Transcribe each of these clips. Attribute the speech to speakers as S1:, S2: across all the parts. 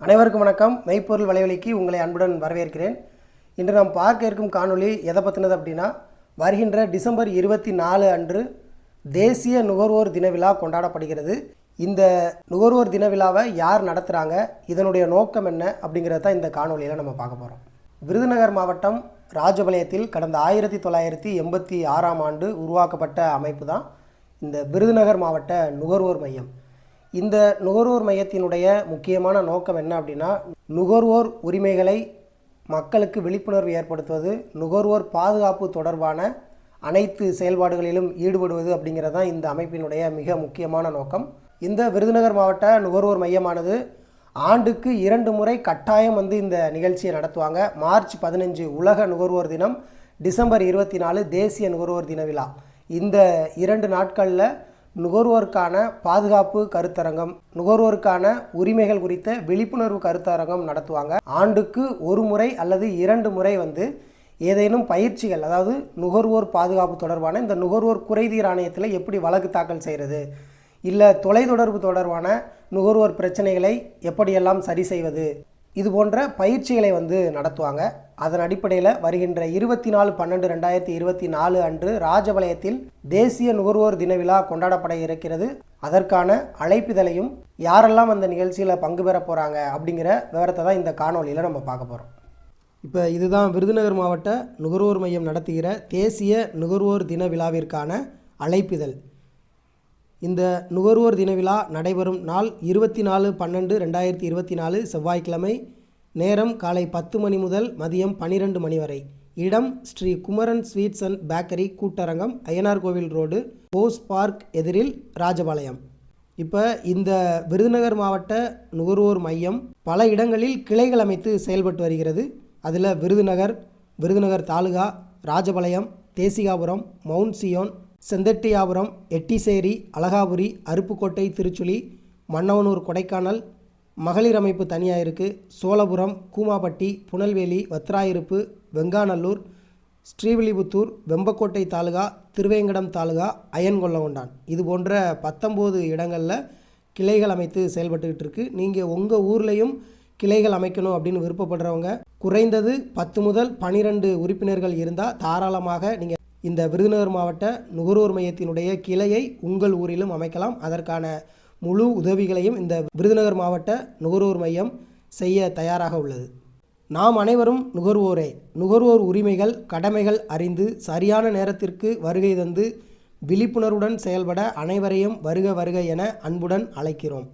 S1: அனைவருக்கும் வணக்கம். மெய்ப்பொருள் வலைவலிக்கு உங்களை அன்புடன் வரவேற்கிறேன். இன்று நாம் பார்க்க இருக்கும் காணொளி எதை பற்றினது அப்படின்னா வருகின்ற டிசம்பர் இருபத்தி நாலு அன்று தேசிய நுகர்வோர் தின விழா கொண்டாடப்படுகிறது. இந்த நுகர்வோர் தின விழாவை யார் நடத்துகிறாங்க இதனுடைய நோக்கம் என்ன அப்படிங்கிறத தான் இந்த காணொலியில் நம்ம பார்க்க போகிறோம் விருதுநகர் மாவட்டம் ராஜபாளையத்தில் கடந்த ஆயிரத்தி தொள்ளாயிரத்தி எண்பத்தி ஆறாம் ஆண்டு உருவாக்கப்பட்ட அமைப்பு தான் இந்த விருதுநகர் மாவட்ட நுகர்வோர் மையம். இந்த நுகர்வோர் மையத்தினுடைய முக்கியமான நோக்கம் என்ன அப்படின்னா நுகர்வோர் உரிமைகளை மக்களுக்கு விழிப்புணர்வு ஏற்படுத்துவது நுகர்வோர் பாதுகாப்பு தொடர்பான அனைத்து செயல்பாடுகளிலும் ஈடுபடுவது அப்படிங்கிறது தான் இந்த அமைப்பினுடைய மிக முக்கியமான நோக்கம். இந்த விருதுநகர் மாவட்ட நுகர்வோர் மையமானது ஆண்டுக்கு இரண்டு முறை கட்டாயம் வந்து இந்த நிகழ்ச்சியை நடத்துவாங்க. மார்ச் பதினஞ்சு உலக நுகர்வோர் தினம் டிசம்பர் இருபத்தி நாலு தேசிய நுகர்வோர் தின விழா. இந்த இரண்டு நாட்களில் நுகர்வோருக்கான பாதுகாப்பு கருத்தரங்கம் நுகர்வோருக்கான உரிமைகள் குறித்த விழிப்புணர்வு கருத்தரங்கம் நடத்துவாங்க. ஆண்டுக்கு ஒரு முறை அல்லது இரண்டு முறை வந்து ஏதேனும் பயிற்சிகள் அதாவது நுகர்வோர் பாதுகாப்பு தொடர்பான இந்த நுகர்வோர் குறைதீர் ஆணையத்தில் எப்படி வழக்கு தாக்கல் செய்கிறது இல்லை தொலைத்தொடர்பு தொடர்பான நுகர்வோர் பிரச்சனைகளை எப்படியெல்லாம் சரி செய்வது இது போன்ற பயிற்சிகளை வந்து நடத்துவாங்க. அதன் அடிப்படையில் வருகின்ற இருபத்தி நாலு பன்னெண்டு ரெண்டாயிரத்தி இருபத்தி நாலு அன்று ராஜபாளையத்தில் தேசிய நுகர்வோர் தின விழா கொண்டாடப்பட இருக்கிறது. அதற்கான அழைப்பிதழையும் யாரெல்லாம் அந்த நிகழ்ச்சியில் பங்கு பெற போகிறாங்க அப்படிங்கிற விவரத்தை தான் இந்த காணொளியில் நம்ம பார்க்க போகிறோம் இப்போ இதுதான் விருதுநகர் மாவட்ட நுகர்வோர் மையம் நடத்துகிற தேசிய நுகர்வோர் தின விழாவிற்கான அழைப்பிதழ். இந்த நுகர்வோர் தின விழா நடைபெறும் நாள் இருபத்தி நாலு பன்னெண்டு ரெண்டாயிரத்தி இருபத்தி நாலு செவ்வாய்க்கிழமை நேரம் காலை பத்து மணி முதல் மதியம் பன்னிரெண்டு மணி வரை. இடம் Shri Kumaran sweets and bakery கூட்டரங்கம் Ayyanar கோவில் ரோடு போஸ் பார்க் எதிரில் ராஜபாளையம். இப்போ இந்த விருதுநகர் மாவட்ட நுகர்வோர் மையம் பல இடங்களில் கிளைகள் அமைத்து செயல்பட்டு வருகிறது. அதில் விருதுநகர் விருதுநகர் தாலுகா ராஜபாளையம் தேசிகாபுரம் மவுண்ட் சியோன் செந்தட்டியாபுரம் எட்டிசேரி அழகாபுரி அருப்புக்கோட்டை திருச்சுழி மன்னவனூர் கொடைக்கானல் மகளிர் அமைப்பு தனியாக இருக்குது சோழபுரம் கூமாப்பட்டி புனல்வேலி வத்ராயிருப்பு வெங்காநல்லூர் ஸ்ரீவில்லிபுத்தூர் வெம்பக்கோட்டை தாலுகா திருவேங்கடம் தாலுகா அயன்கொள்ளவொண்டான் இது போன்ற பத்தொம்போது இடங்களில் கிளைகள் அமைத்து செயல்பட்டுக்கிட்டு இருக்குது நீங்கள் உங்கள் ஊர்லேயும் கிளைகள் அமைக்கணும் அப்படின்னு விருப்பப்படுறவங்க குறைந்தது பத்து முதல் பனிரெண்டு உறுப்பினர்கள் இருந்தால் தாராளமாக நீங்கள் இந்த விருதுநகர் மாவட்ட நுகர்வோர் மையத்தினுடைய கிளையை உங்கள் ஊரிலும் அமைக்கலாம். அதற்கான முழு உதவிகளையும் இந்த விருதுநகர் மாவட்ட நுகர்வோர் மையம் செய்ய தயாராக உள்ளது. நாம் அனைவரும் நுகர்வோரே. நுகர்வோர் உரிமைகள் கடமைகள் அறிந்து சரியான நேரத்திற்கு வருகை தந்து விழிப்புணர்வுடன் செயல்பட அனைவரையும் வருக வருக என அன்புடன் அழைக்கிறோம்.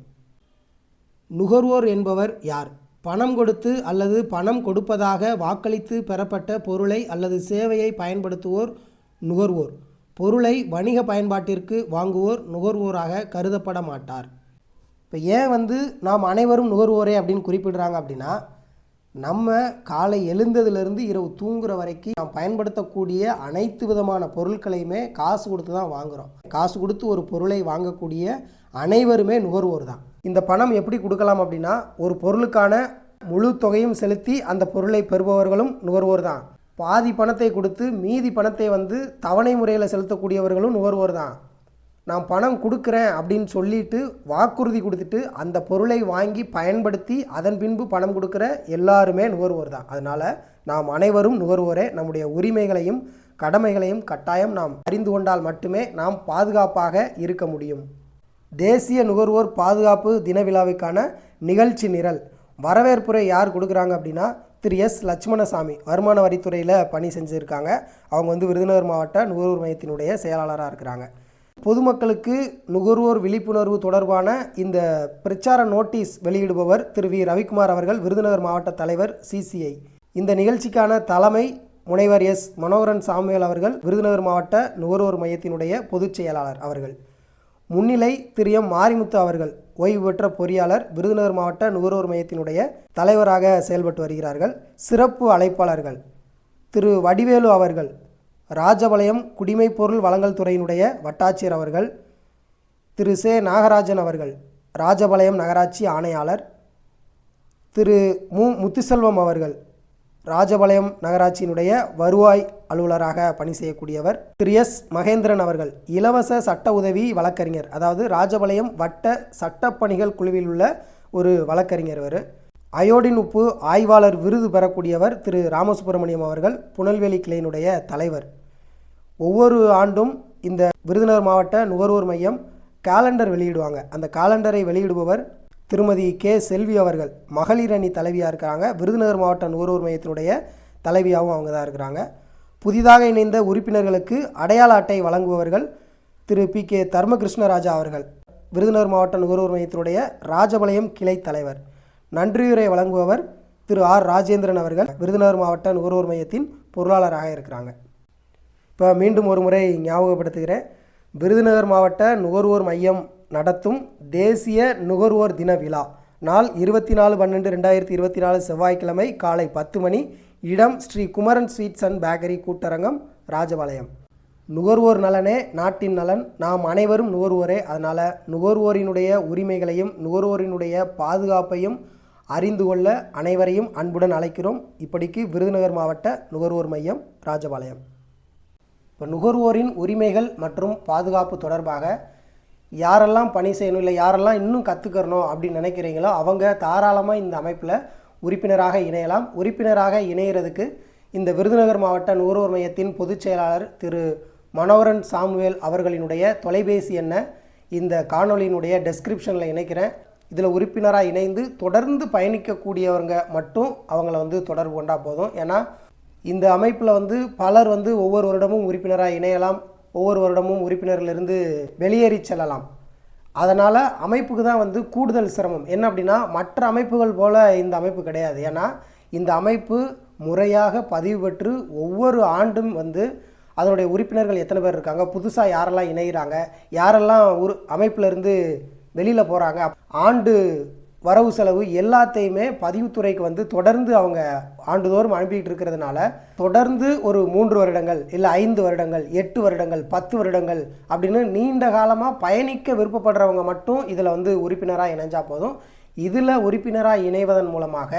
S1: நுகர்வோர் என்பவர் யார்? பணம் கொடுத்து அல்லது பணம் கொடுப்பதாக வாக்களித்து பெறப்பட்ட பொருளை அல்லது சேவையை பயன்படுத்துவோர் நுகர்வோர். பொருளை வணிக பயன்பாட்டிற்கு வாங்குவோர் நுகர்வோராக கருதப்பட மாட்டார். இப்போ ஏன் வந்து நாம் அனைவரும் நுகர்வோரே அப்படின்னு குறிப்பிடுறாங்க அப்படின்னா நம்ம காலை எழுந்ததுலேருந்து இரவு தூங்குற வரைக்கும் நாம் பயன்படுத்தக்கூடிய அனைத்து விதமான பொருட்களையுமே காசு கொடுத்து தான் வாங்குகிறோம் காசு கொடுத்து ஒரு பொருளை வாங்கக்கூடிய அனைவருமே நுகர்வோர் தான். இந்த பணம் எப்படி கொடுக்கலாம் அப்படின்னா ஒரு பொருளுக்கான முழு தொகையும் செலுத்தி அந்த பொருளை பெறுபவர்களும் நுகர்வோர் தான். பாதி பணத்தை கொடுத்து மீதி பணத்தை வந்து தவணை முறையில் செலுத்தக்கூடியவர்களும் நுகர்வோர் தான். நான் பணம் கொடுக்குறேன் அப்படின்னு சொல்லிட்டு வாக்குறுதி கொடுத்துட்டு அந்த பொருளை வாங்கி பயன்படுத்தி அதன் பின்பு பணம் கொடுக்குற எல்லாருமே நுகர்வோர் தான். அதனால் நாம் அனைவரும் நுகர்வோரே. நம்முடைய உரிமைகளையும் கடமைகளையும் கட்டாயம் நாம் அறிந்து கொண்டால் மட்டுமே நாம் பாதுகாப்பாக இருக்க முடியும். தேசிய நுகர்வோர் பாதுகாப்பு தின விழாவுக்கான நிகழ்ச்சி நிரல். வரவேற்புரை யார் கொடுக்குறாங்க அப்படின்னா திரு எஸ் லட்சுமணசாமி வருமான வரித்துறையில் பணி செஞ்சுருக்காங்க. அவங்க வந்து விருதுநகர் மாவட்ட நுகர்வோர் மையத்தினுடைய செயலாளராக இருக்கிறாங்க. பொதுமக்களுக்கு நுகர்வோர் விழிப்புணர்வு தொடர்பான இந்த பிரச்சார நோட்டீஸ் வெளியிடுபவர் திரு வி ரவிக்குமார் அவர்கள் விருதுநகர் மாவட்ட தலைவர் சிசிஐ இந்த நிகழ்ச்சிக்கான தலைமை முனைவர் எஸ் மனோகரன் சாமுவேல் அவர்கள் விருதுநகர் மாவட்ட நுகர்வோர் மையத்தினுடைய பொதுச் செயலாளர் அவர்கள். முன்னிலை திரு எம் மாரிமுத்து அவர்கள் ஓய்வு பெற்ற பொறியாளர் விருதுநகர் மாவட்ட நுகர்வோர் மையத்தினுடைய தலைவராக செயல்பட்டு வருகிறார்கள். சிறப்பு அழைப்பாளர்கள் திரு. வடிவேலு அவர்கள் ராஜபாளையம் குடிமைப்பொருள் வழங்கல் துறையினுடைய வட்டாட்சியர் அவர்கள் திரு. சே. நாகராஜன் அவர்கள் ராஜபாளையம் நகராட்சி ஆணையாளர் திரு. மு. முத்துசெல்வம் அவர்கள் ராஜபாளையம் நகராட்சியினுடைய வருவாய் அலுவலராக பணி செய்யக்கூடியவர் திரு. எஸ். மகேந்திரன் அவர்கள். இலவச சட்ட உதவி வழக்கறிஞர். அதாவது ராஜபாளையம் வட்ட சட்டப்பணிகள் குழுவில் உள்ள ஒரு வழக்கறிஞர் அவர் அயோடின் உப்பு ஆய்வாளர் விருது பெறக்கூடியவர் திரு. ராமசுப்பிரமணியம் அவர்கள் புனல்வெளி கிளையினுடைய தலைவர். ஒவ்வொரு ஆண்டும் இந்த விருதுநகர் மாவட்ட நுகர்வோர் மையம் காலண்டர் வெளியிடுவாங்க. அந்த காலண்டரை வெளியிடுபவர் திருமதி கே. செல்வி அவர்கள். மகளிர் அணி தலைவியாக இருக்கிறாங்க. விருதுநகர் மாவட்ட நுகர்வோர் மையத்தினுடைய தலைவியாகவும் அவங்க தான் இருக்கிறாங்க. புதிதாக இணைந்த உறுப்பினர்களுக்கு அடையாள அட்டை வழங்குபவர்கள் திரு பி கே தர்மகிருஷ்ணராஜா அவர்கள் விருதுநகர் மாவட்ட நுகர்வோர் மையத்தினுடைய ராஜபாளையம் கிளை தலைவர். நன்றியுரை வழங்குபவர் திரு ஆர் ராஜேந்திரன் அவர்கள் விருதுநகர் மாவட்ட நுகர்வோர் மையத்தின் பொருளாளராக இருக்கிறாங்க. இப்போ மீண்டும் ஒரு முறை ஞாபகப்படுத்துகிறேன். விருதுநகர் மாவட்ட நுகர்வோர் மையம் நடத்தும் தேசிய நுகர்வோர் தின விழா நாள் இருபத்தி நாலு பன்னெண்டு ரெண்டாயிரத்தி இருபத்தி நாலு செவ்வாய்க்கிழமை காலை பத்து மணி இடம் Shri Kumaran sweets and bakery கூட்டரங்கம் Rajapalayam. நுகர்வோர் நலனே நாட்டின் நலன். நாம் அனைவரும் நுகர்வோரே. அதனால் நுகர்வோரினுடைய உரிமைகளையும் நுகர்வோரினுடைய பாதுகாப்பையும் அறிந்து கொள்ள அனைவரையும் அன்புடன் அழைக்கிறோம். இப்படிக்கு விருதுநகர் மாவட்ட நுகர்வோர் மையம் ராஜபாளையம். இப்போ நுகர்வோரின் உரிமைகள் மற்றும் பாதுகாப்பு தொடர்பாக யாரெல்லாம் பணி செய்யணும் இல்லை யாரெல்லாம் இன்னும் கற்றுக்கறணும் அப்படின்னு நினைக்கிறீங்களோ அவங்க தாராளமாக இந்த அமைப்பில் உறுப்பினராக இணையலாம். உறுப்பினராக இணையிறதுக்கு இந்த விருதுநகர் மாவட்ட நுகர்வோர் மையத்தின் பொதுச் செயலாளர் திரு மனோகரன் சாமுவேல் அவர்களினுடைய தொலைபேசி எண்ணை இந்த காணொளியினுடைய டெஸ்கிரிப்ஷனில் இணைக்கிறேன். இதில் உறுப்பினராக இணைந்து தொடர்ந்து பயணிக்கக்கூடியவங்க மட்டும் அவங்கள வந்து தொடர்பு கொண்டா போதும். ஏன்னா இந்த அமைப்பில் வந்து பலர் வந்து ஒவ்வொரு வருடமும் உறுப்பினராக இணையலாம். ஒவ்வொரு வருடமும் உறுப்பினரிலிருந்து வெளியேறி செல்லலாம். அதனால் அமைப்புக்கு தான் வந்து கூடுதல் சிரமம். என்ன அப்படின்னா மற்ற அமைப்புகள் போல் இந்த அமைப்பு கிடையாது. ஏன்னா இந்த அமைப்பு முறையாக பதிவு பெற்று ஒவ்வொரு ஆண்டும் வந்து அதனுடைய உறுப்பினர்கள் எத்தனை பேர் இருக்காங்க புதுசாக யாரெல்லாம் இணைகிறாங்க யாரெல்லாம் ஒரு அமைப்பிலிருந்து வெளியில் போகிறாங்க ஆண்டு வரவு செலவு எல்லாத்தையுமே பதிவுத்துறைக்கு வந்து தொடர்ந்து அவங்க ஆண்டுதோறும் அனுப்பிட்டு இருக்கிறதுனால தொடர்ந்து ஒரு மூன்று வருடங்கள் இல்லை ஐந்து வருடங்கள் எட்டு வருடங்கள் பத்து வருடங்கள் அப்படின்னு நீண்ட காலமாக பயணிக்க விருப்பப்படுறவங்க மட்டும் இதில் வந்து உறுப்பினராக இணைஞ்சால் போதும். இதில் உறுப்பினராக இணைவதன் மூலமாக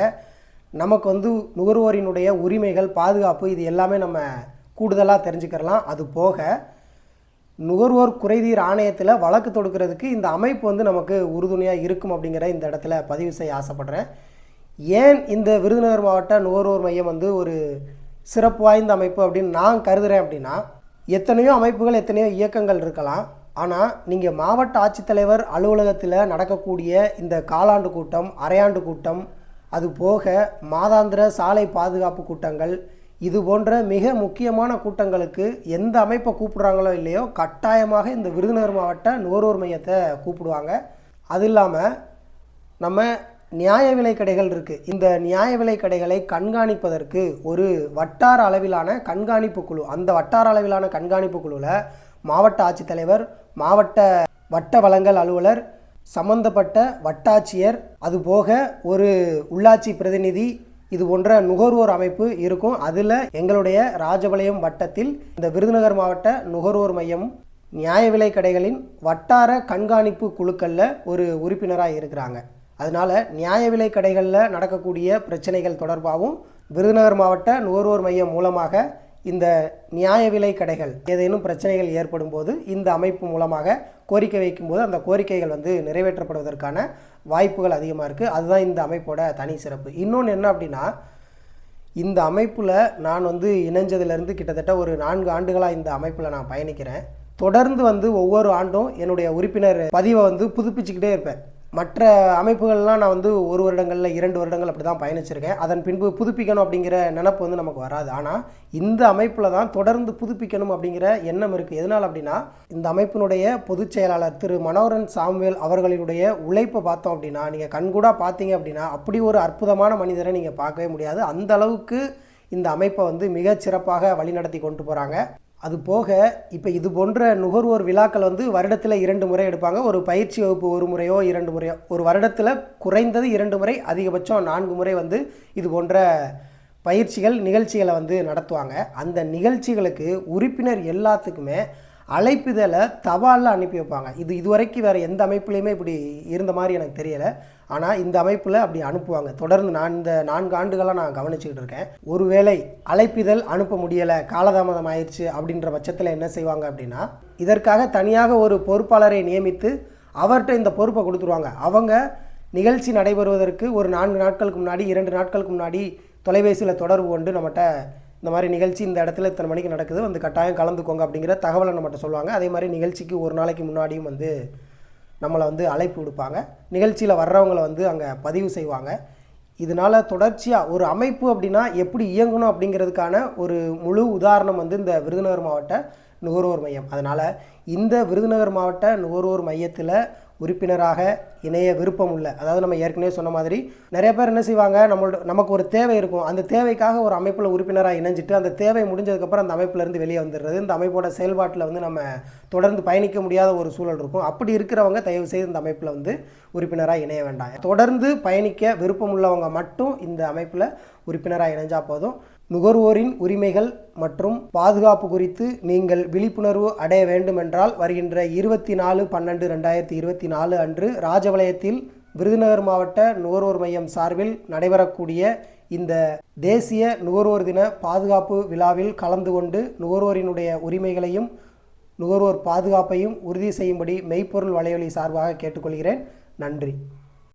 S1: நமக்கு வந்து நுகர்வோரினுடைய உரிமைகள் பாதுகாப்பு இது எல்லாமே நம்ம கூடுதலாக தெரிஞ்சுக்கிறலாம். அது போக நுகர்வோர் குறைதீர் ஆணையத்தில் வழக்கு தொடுக்கிறதுக்கு இந்த அமைப்பு வந்து நமக்கு உறுதுணையாக இருக்கும் அப்படிங்கிற இந்த இடத்துல பதிவு செய்ய ஆசைப்படுறேன். ஏன் இந்த விருதுநகர் மாவட்ட நுகர்வோர் மையம் வந்து ஒரு சிறப்பு வாய்ந்த அமைப்பு அப்படின்னு நான் கருதுகிறேன் அப்படின்னா எத்தனையோ அமைப்புகள் எத்தனையோ இயக்கங்கள் இருக்கலாம். ஆனால் நீங்கள் மாவட்ட ஆட்சித்தலைவர் அலுவலகத்தில் நடக்கக்கூடிய இந்த காலாண்டு கூட்டம் அரையாண்டு கூட்டம் அது போக மாதாந்திர சாலை பாதுகாப்பு கூட்டங்கள் இது போன்ற மிக முக்கியமான கூட்டங்களுக்கு எந்த அமைப்பை கூப்பிடுறாங்களோ இல்லையோ கட்டாயமாக இந்த விருதுநகர் மாவட்ட நுகர்வோர் மையத்தை கூப்பிடுவாங்க. அது இல்லாமல் நம்ம நியாய விலை கடைகள் இருக்குது இந்த நியாய விலை கடைகளை கண்காணிப்பதற்கு ஒரு வட்டார அளவிலான கண்காணிப்பு குழு அந்த வட்டார அளவிலான கண்காணிப்பு குழுவில் மாவட்ட ஆட்சித்தலைவர் மாவட்ட வட்ட வளங்கள் அலுவலர் சம்பந்தப்பட்ட வட்டாட்சியர் அதுபோக ஒரு உள்ளாட்சி பிரதிநிதி இது போன்ற நுகர்வோர் அமைப்பு இருக்கும். அதில் எங்களுடைய ராஜபாளையம் வட்டத்தில் இந்த விருதுநகர் மாவட்ட நுகர்வோர் மையம் நியாய விலை கடைகளின் வட்டார கண்காணிப்பு குழுக்களில் ஒரு உறுப்பினராக இருக்கிறாங்க. அதனால நியாய விலை கடைகளில் நடக்கக்கூடிய பிரச்சனைகள் தொடர்பாகவும் விருதுநகர் மாவட்ட நுகர்வோர் மையம் மூலமாக இந்த நியாய விலை கடைகள் ஏதேனும் பிரச்சனைகள் ஏற்படும் போது இந்த அமைப்பு மூலமாக கோரிக்கை வைக்கும்போது அந்த கோரிக்கைகள் வந்து நிறைவேற்றப்படுவதற்கான வாய்ப்புகள் அதிகமாக இருக்குது அதுதான் இந்த அமைப்போட தனி சிறப்பு. இன்னொன்று என்ன அப்படின்னா இந்த அமைப்பில் நான் வந்து இணைஞ்சதுலேருந்து கிட்டத்தட்ட ஒரு நான்கு ஆண்டுகளாக இந்த அமைப்பில் நான் பயணிக்கிறேன். தொடர்ந்து வந்து ஒவ்வொரு ஆண்டும் என்னுடைய உறுப்பினர் பதிவை வந்து புதுப்பிச்சுக்கிட்டே இருப்பேன். மற்ற அமைப்புகள்லாம் நான் வந்து ஒரு வருடங்களில் இரண்டு வருடங்கள் அப்படி தான் பயணிச்சிருக்கேன். அதன் பின்பு புதுப்பிக்கணும் அப்படிங்கிற நினப்பு வந்து நமக்கு வராது. ஆனால் இந்த அமைப்பில் தான் தொடர்ந்து புதுப்பிக்கணும் அப்படிங்கிற எண்ணம் இருக்குது எதனால் அப்படின்னா இந்த அமைப்பினுடைய பொதுச் செயலாளர் திரு மனோகரன் சாம்வேல் அவர்களினுடைய உழைப்பை பார்த்தோம் அப்படின்னா நீங்கள் கண்கூடா பார்த்தீங்க அப்படின்னா அப்படி ஒரு அற்புதமான மனிதரை நீங்கள் பார்க்கவே முடியாது. அந்த அளவுக்கு இந்த அமைப்பை வந்து மிகச் சிறப்பாக வழிநடத்தி கொண்டு போகிறாங்க அது போக இப்போ இது போன்ற நுகர்வோர் விழாக்கள் வந்து வருடத்தில் இரண்டு முறை எடுப்பாங்க. ஒரு பயிற்சி வகுப்பு ஒரு முறையோ இரண்டு முறையோ. ஒரு வருடத்தில் குறைந்தது இரண்டு முறை அதிகபட்சம் நான்கு முறை வந்து இது போன்ற பயிற்சிகள் நிகழ்ச்சிகளை வந்து நடத்துவாங்க. அந்த நிகழ்ச்சிகளுக்கு உறுப்பினர் எல்லாத்துக்குமே அழைப்பிதழை தபாலில் அனுப்பி வைப்பாங்க. இது இதுவரைக்கும் வேறு எந்த அமைப்புலையுமே இப்படி இருந்த மாதிரி எனக்கு தெரியலை. ஆனால் இந்த அமைப்பில் அப்படி அனுப்புவாங்க. தொடர்ந்து நான் இந்த நான்கு ஆண்டுகளாக நான் கவனிச்சுக்கிட்டு இருக்கேன். ஒருவேளை அழைப்பிதழ் அனுப்ப முடியலை காலதாமதம் ஆயிடுச்சு அப்படின்ற பட்சத்தில் என்ன செய்வாங்க அப்படின்னா இதற்காக தனியாக ஒரு பொறுப்பாளரை நியமித்து அவர்கிட்ட இந்த பொறுப்பை கொடுத்துருவாங்க. அவங்க நிகழ்ச்சி நடைபெறுவதற்கு ஒரு நான்கு நாட்களுக்கு முன்னாடி இரண்டு நாட்களுக்கு முன்னாடி தொலைபேசியில் தொடர்பு கொண்டு நம்மகிட்ட இந்த மாதிரி நிகழ்ச்சி இந்த இடத்துல இத்தனை மணிக்கு நடக்குது வந்து கட்டாயம் கலந்துக்கோங்க அப்படிங்கிற தகவலை நம்மகிட்ட சொல்லுவாங்க. அதே மாதிரி நிகழ்ச்சிக்கு ஒரு நாளைக்கு முன்னாடியும் வந்து நம்மளை வந்து அழைப்பு விடுப்பாங்க. நிகழ்ச்சியில் வர்றவங்கள வந்து அங்கே பதிவு செய்வாங்க. இதனால் தொடர்ச்சியாக ஒரு அமைப்பு அப்படின்னா எப்படி இயங்கணும் அப்படிங்கிறதுக்கான ஒரு முழு உதாரணம் வந்து இந்த விருதுநகர் மாவட்ட நுகர்வோர் மையம். அதனால் இந்த விருதுநகர் மாவட்ட நுகர்வோர் மையத்தில் உறுப்பினராக இணைய விருப்பம் உள்ள அதாவது நம்ம ஏற்கனவே சொன்ன மாதிரி நிறைய பேர் என்ன செய்வாங்க நம்மளோட நமக்கு ஒரு தேவை இருக்கும். அந்த தேவைக்காக ஒரு அமைப்பில் உறுப்பினராக இணைஞ்சிட்டு அந்த தேவை முடிஞ்சதுக்கப்புறம் அந்த அமைப்பிலேருந்து வெளியே வந்துடுறது இந்த அமைப்போட செயல்பாட்டில் வந்து நம்ம தொடர்ந்து பயணிக்க முடியாத ஒரு சூழல் இருக்கும். அப்படி இருக்கிறவங்க தயவு செய்து இந்த அமைப்பில் வந்து உறுப்பினராக இணைய வேண்டாம். தொடர்ந்து பயணிக்க விருப்பம் உள்ளவங்க மட்டும் இந்த அமைப்பில் உறுப்பினராக இணைஞ்சால் போதும். நுகர்வோரின் உரிமைகள் மற்றும் பாதுகாப்பு குறித்து நீங்கள் விழிப்புணர்வு அடைய வேண்டுமென்றால் வருகின்ற இருபத்தி நாலு பன்னெண்டு ரெண்டாயிரத்தி இருபத்தி நாலு அன்று ராஜபாளையத்தில் விருதுநகர் மாவட்ட நுகர்வோர் மையம் சார்பில் நடைபெறக்கூடிய இந்த தேசிய நுகர்வோர் தின பாதுகாப்பு விழாவில் கலந்து கொண்டு நுகர்வோரினுடைய உரிமைகளையும் நுகர்வோர் பாதுகாப்பையும் உறுதி செய்யும்படி மெய்ப்பொருள் வலையொலி சார்பாக கேட்டுக்கொள்கிறேன். நன்றி.